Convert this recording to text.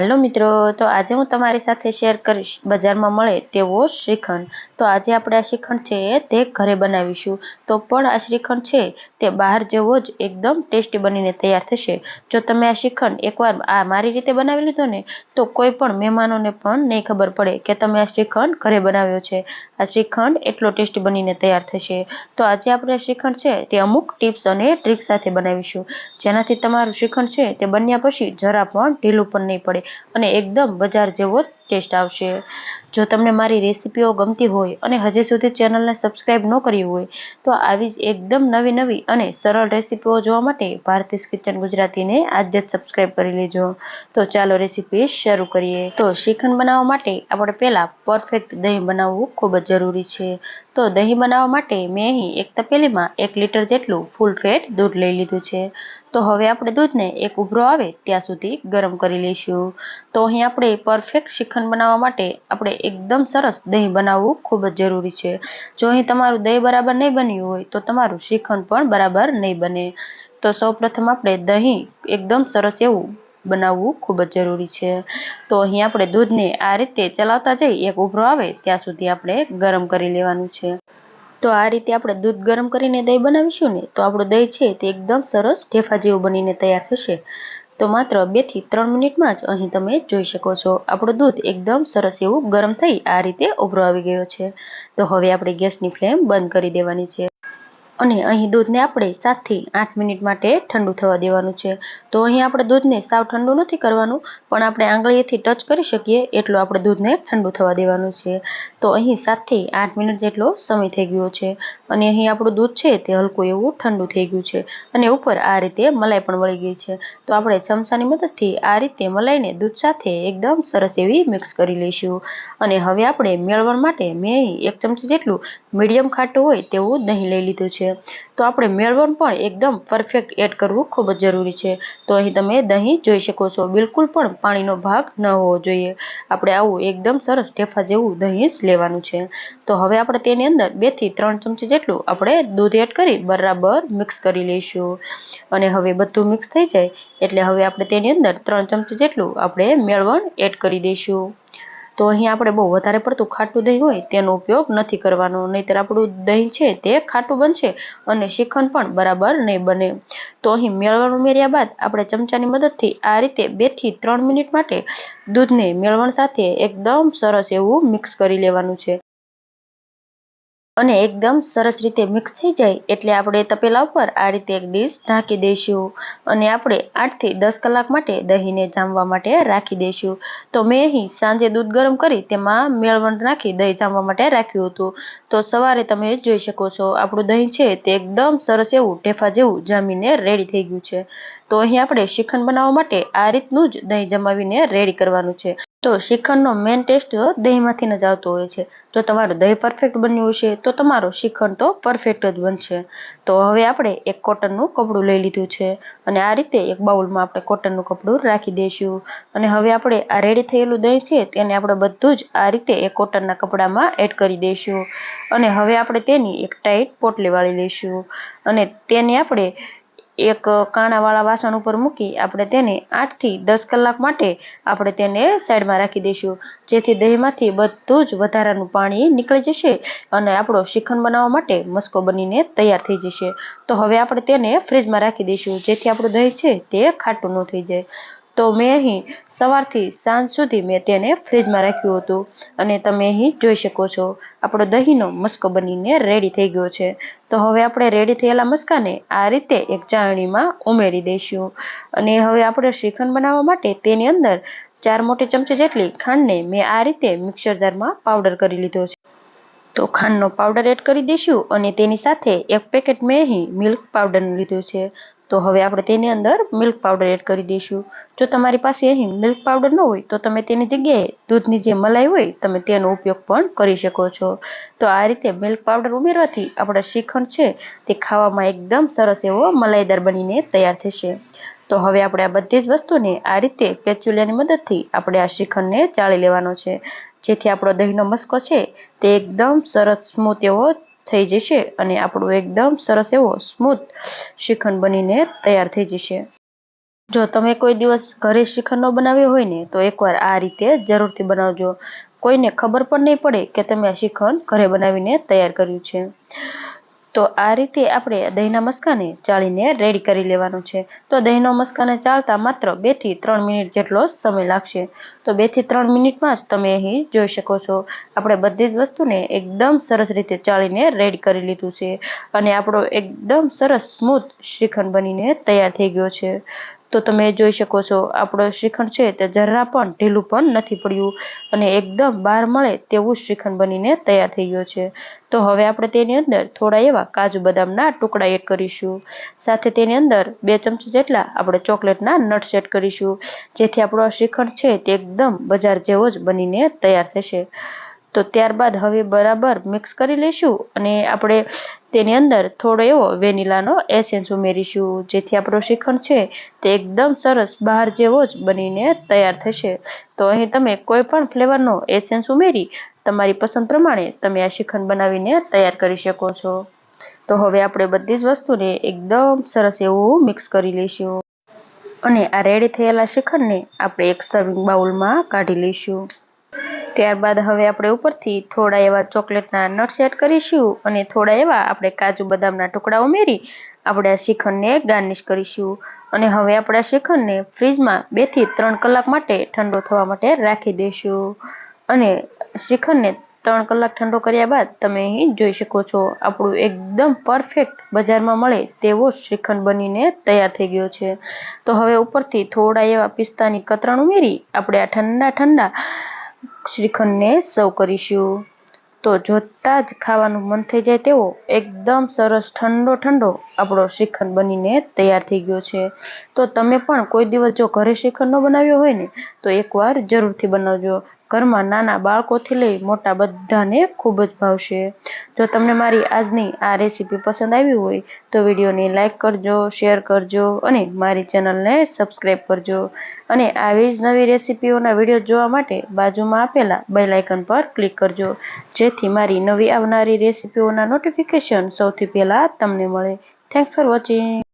હાલો મિત્રો, તો આજે હું તમારી સાથે શેર કરીશ બજારમાં મળે તેવો શ્રીખંડ. તો આજે આપણે આ શ્રીખંડ છે તે ઘરે બનાવીશું. તો પણ આ શ્રીખંડ છે તે બહાર જેવો જ એકદમ ટેસ્ટી બનીને તૈયાર થશે. જો તમે આ શ્રીખંડ એકવાર આ મારી રીતે બનાવી લીધો ને, તો કોઈ પણ મહેમાનોને પણ નહીં ખબર પડે કે તમે આ શ્રીખંડ ઘરે બનાવ્યો છે. આ શ્રીખંડ એટલો ટેસ્ટી બનીને તૈયાર થશે. તો આજે આપણે આ શ્રીખંડ છે તે અમુક ટિપ્સ અને ટ્રીક સાથે બનાવીશું. જેનાથી તમારું શ્રીખંડ છે તે બન્યા પછી જરા પણ ઢીલું પણ નહીં પડે. અને એકદમ બજાર જેવો ટેસ્ટ આવશે. જો તમને મારી રેસીપીઓ ગમતી હોય અને હજી સુધી ચેનલને સબસ્ક્રાઈબ ન કરી હોય, તો આવી જ એકદમ નવી નવી અને સરળ રેસીપીઓ જોવા માટે ભારતીસ કિચન ગુજરાતીને આજે જ સબસ્ક્રાઈબ કરી લેજો. તો ચાલો રેસીપી શરૂ કરીએ. તો શ્રીખંડ બનાવવા માટે આપણે પહેલાં પરફેક્ટ દહીં બનાવવું ખૂબ જ જરૂરી છે. તો દહીં બનાવવા માટે મેં અહીં એક તપેલીમાં એક લીટર જેટલું ફૂલ ફેટ દૂધ લઈ લીધું છે. તો હવે આપણે દૂધને એક ઉભરો આવે ત્યાં સુધી ગરમ કરી લઈશું. તો અહીં આપણે પરફેક્ટ શ્રીખંડ બનાવવા માટે આપણે એકદમ સરસ દહીં બનાવવું ખૂબ જ જરૂરી છે. જો અહીં તમારું દહીં બરાબર નહીં બન્યું હોય તો તમારું શ્રીખંડ પણ બરાબર નહીં બને. તો સૌપ્રથમ આપણે દહીં એકદમ સરસ એવું બનાવવું ખૂબ જ જરૂરી છે. તો અહીં આપણે દૂધને આ રીતે ચલાવતા જઈ એક ઉભરો આવે ત્યાં સુધી આપણે ગરમ કરી લેવાનું છે. તો આ રીતે આપણે દૂધ ગરમ કરીને દહીં બનાવીશું ને તો આપણું દહીં છે તે એકદમ સરસ ઢેફા જેવું બનીને તૈયાર થશે. તો માત્ર બેથી ત્રણ મિનિટમાં જ અહીં તમે જોઈ શકો છો. આપણું દૂધ એકદમ સરસ એવું ગરમ થઈ આ રીતે ઉભરો આવી ગયો છે. તો હવે આપણે ગેસની ફ્લેમ બંધ કરી દેવાની છે. અને અહીં દૂધને આપણે સાતથી આઠ મિનિટ માટે ઠંડુ થવા દેવાનું છે. તો અહીં આપણે દૂધને સાવ ઠંડુ નથી કરવાનું, પણ આપણે આંગળીએથી ટચ કરી શકીએ એટલું આપણે દૂધને ઠંડુ થવા દેવાનું છે. તો અહીં સાતથી આઠ મિનિટ જેટલો સમય થઈ ગયો છે. અને અહીં આપણું દૂધ છે તે હલકું એવું ઠંડુ થઈ ગયું છે. અને ઉપર આ રીતે મલાઈ પણ વળી ગઈ છે. તો આપણે ચમચાની મદદથી આ રીતે મલાઈને દૂધ સાથે એકદમ સરસ એવી મિક્સ કરી લઈશું. અને હવે આપણે મેળવણ માટે મેં એક ચમચી જેટલું મીડિયમ ખાટું હોય તેવું દહીં લઈ લીધું છે. તો આપણે મેળવણ પણ એકદમ પરફેક્ટ એડ કરવું ખૂબ જ જરૂરી છે. તો અહીં તમે દહીં જોઈ શકો છો. બિલકુલ પણ પાણીનો ભાગ ન હોવો જોઈએ. આપણે આવું એકદમ સરસ ઢેફા જેવું દહીં જ લેવાનું છે. તો હવે આપણે તેની અંદર બેથી ત્રણ ચમચી જેટલું આપણે દૂધ એડ કરી બરાબર મિક્સ કરી લઈશું. અને હવે બધું મિક્સ થઈ જાય એટલે હવે આપણે તેની અંદર ત્રણ ચમચી જેટલું આપણે મેળવણ એડ કરી દઈશું. તો અહીં આપણે બહુ વધારે પડતું ખાટું દહીં હોય તેનો ઉપયોગ નથી કરવાનો. નહીંતર આપણું દહીં છે તે ખાટું બનશે અને શ્રીખંડ પણ બરાબર નહીં બને. તો અહીં મેળવણ ઉમેર્યા બાદ આપણે ચમચાની મદદથી આ રીતે બેથી ત્રણ મિનિટ માટે દૂધને મેળવણ સાથે એકદમ સરસ એવું મિક્સ કરી લેવાનું છે. અને એકદમ સરસ રીતે મિક્સ થઈ જાય એટલે આપણે તપેલા ઉપર આ રીતે એક ડીશ ઢાંકી દઈશું અને આપણે આઠથી દસ કલાક માટે દહીંને જામવા માટે રાખી દઈશું. તો મેં અહીં સાંજે દૂધ ગરમ કરી તેમાં મેળવણ નાખી દહીં જામવા માટે રાખ્યું હતું. તો સવારે તમે જોઈ શકો છો આપણું દહીં છે તે એકદમ સરસ એવું ઢેફા જેવું જામીને રેડી થઈ ગયું છે. તો અહીં આપણે શ્રીખંડ બનાવવા માટે આ રીતનું જ દહીં જમાવીને રેડી કરવાનું છે. તો શ્રીખંડનો મેઇન ટેસ્ટ દહીંમાંથી જ આવતો હોય છે. જો તમારું દહીં પરફેક્ટ બન્યું હશે, તો તમારો શ્રીખંડ તો પરફેક્ટ જ બનશે. તો હવે આપણે એક કોટનનું કપડું લઈ લીધું છે અને આ રીતે એક બાઉલમાં આપણે કોટનનું કપડું રાખી દઈશું. અને હવે આપણે આ રેડી થયેલું દહીં છે, તેને આપણે બધું જ આ રીતે એક કોટનના કપડામાં એડ કરી દઈશું. અને હવે આપણે તેની એક ટાઈટ પોટલી વાળી લઈશું. અને તેને આપણે એક કાણાવાળા વાસણ ઉપર મૂકી આપણે તેને આઠથી દસ કલાક માટે આપણે તેને સાઈડમાં રાખી દઈશું. જેથી દહીંમાંથી બધું જ વધારાનું પાણી નીકળી જશે અને આપણો શ્રીખંડ બનાવવા માટે મસ્કો બનીને તૈયાર થઈ જશે. તો હવે આપણે તેને ફ્રીજમાં રાખી દઈશું. જેથી આપણું દહીં છે તે ખાટું ન થઈ જાય. તો મેં અહીં સવારથી સાંજ સુધી મેં તેને ફ્રીજમાં રાખ્યું હતું. અને તમે અહીં જોઈ શકો છો, આપણો દહીંનો મસ્કો બનીને રેડી થઈ ગયો છે. તો હવે આપણે રેડી થયેલા મસ્કાને આ રીતે એક ચાળણીમાં ઉમેરી દઈશું. અને હવે આપણે શ્રીખંડ બનાવવા માટે તેની અંદર ચાર મોટી ચમચી જેટલી ખાંડને મેં આ રીતે મિક્સર જારમાં પાવડર કરી લીધો છે. તો ખાંડનો પાવડર એડ કરી દઈશું અને તેની સાથે એક પેકેટ મેં અહીં મિલ્ક પાવડરનું લીધું છે. તો હવે આપણે તેની અંદર મિલ્ક પાવડર એડ કરી દઈશું. જો તમારી પાસે અહીં મિલ્ક પાવડર ન હોય, તો તમે તેની જગ્યાએ દૂધની જે મલાઈ હોય, તમે તેનો ઉપયોગ પણ કરી શકો છો. તો આ રીતે મિલ્ક પાવડર ઉમેરવાથી આપણા શ્રીખંડ છે, તે ખાવામાં એકદમ સરસ એવો મલાઈદાર બનીને તૈયાર થશે. તો હવે આપણે આ બધી જ વસ્તુને આ રીતે પેચ્યુલિયાની મદદથી આપણે આ શ્રીખંડને ચાળી લેવાનો છે. જેથી આપણો દહીંનો મસ્કો છે, તે એકદમ સરસ સ્મૂથ એવો થઈ જશે અને આપણું એકદમ સરસ એવો સ્મૂથ શ્રીખંડ બનીને તૈયાર થઈ જશે. જો તમે કોઈ દિવસ ઘરે શ્રીખંડ ન બનાવ્યો હોય ને, તો એકવાર આ રીતે જરૂરથી બનાવજો. કોઈને ખબર પણ નહીં પડે કે તમે આ શ્રીખંડ ઘરે બનાવીને તૈયાર કર્યું છે. તો આ રીતે આપણે દહીંના મસ્કાને ચાળીને રેડી કરી લેવાનું છે. તો દહીંનો મસ્કાને ચાળતા માત્ર બેથી ત્રણ મિનિટ જેટલો સમય લાગશે. તો બેથી ત્રણ મિનિટમાં જ તમે અહીં જોઈ શકો છો. આપણે બધી જ વસ્તુને એકદમ સરસ રીતે ચાળીને રેડી કરી લીધું છે. અને આપણો એકદમ સરસ સ્મૂથ શ્રીખંડ બનીને તૈયાર થઈ ગયો છે. તો તમે જોઈ શકો છો, આપણો શ્રીખંડ છે તે જરા પણ ઢીલું પણ નથી પડ્યું અને એકદમ બહાર મળે તેવું શ્રીખંડ બનીને તૈયાર થઈ ગયો છે. તો હવે આપણે તેની અંદર થોડા એવા કાજુ બદામના ટુકડા એડ કરીશું. સાથે તેની અંદર બે ચમચી જેટલા આપણે ચોકલેટના નટ્સ એડ કરીશું, જેથી આપણો શ્રીખંડ છે તે એકદમ બજાર જેવો જ બનીને તૈયાર થશે. તો ત્યારબાદ હવે બરાબર મિક્સ કરી લઈશું અને આપણે તેની અંદર થોડો એવો વેનીલાનો એસેન્સ ઉમેરીશું, જેથી આપણો શ્રીખંડ છે તે એકદમ સરસ બહાર જેવો જ બનીને તૈયાર થશે. તો અહીં તમે કોઈ પણ ફ્લેવરનો એસેન્સ ઉમેરી, તમારી પસંદ પ્રમાણે તમે આ શ્રીખંડ બનાવીને તૈયાર કરી શકો છો. તો હવે આપણે બધી જ વસ્તુને એકદમ સરસ એવું મિક્સ કરી લઈશું. અને આ રેડી થયેલા શ્રીખંડને આપણે એક સર્વિંગ બાઉલમાં કાઢી લઈશું. ત્યારબાદ હવે આપણે ઉપરથી થોડા એવા ચોકલેટના નટ્સ એડ કરીશું અને થોડા એવા આપણે કાજુ બદામના ટુકડા ઉમેરી આપણે આ શ્રીખંડને ગાર્નિશ કરીશું. અને હવે આપણે આ શ્રીખંડને ફ્રીજમાં બેથી ત્રણ કલાક માટે ઠંડો થવા માટે રાખી દઈશું. અને શ્રીખંડને ત્રણ કલાક ઠંડો કર્યા બાદ તમે અહીં જોઈ શકો છો, આપણું એકદમ પરફેક્ટ બજારમાં મળે તેવો શ્રીખંડ બનીને તૈયાર થઈ ગયો છે. તો હવે ઉપરથી થોડા એવા પિસ્તાની કતરણ ઉમેરી આપણે આ ઠંડા ઠંડા શ્રીખંડને સર્વ કરીશું. તો જોતાં જ ખાવાનું મન થઈ જાય તેવો એકદમ સરસ ઠંડો ઠંડો આપણો શ્રીખંડ બનીને તૈયાર થઈ ગયો છે. તો તમે પણ કોઈ દિવસ જો ઘરે શ્રીખંડ ન બનાવ્યો હોય ને, તો એકવાર જરૂરથી બનાવજો. ઘરમાં નાના બાળકોથી લઈ મોટા બધાને ખૂબ જ ભાવશે. જો તમને મારી આજની આ રેસીપી પસંદ આવી હોય, તો વિડીયોને લાઇક કરજો, શેર કરજો અને મારી ચેનલને સબસ્ક્રાઈબ કરજો. અને આવી જ નવી રેસીપીઓના વીડિયો જોવા માટે બાજુમાં આપેલા બેલ પર ક્લિક કરજો. જેથી મારી નવી આવનારી રેસીપીઓના નોટિફિકેશન સૌથી પહેલાં તમને મળે. Thanks for watching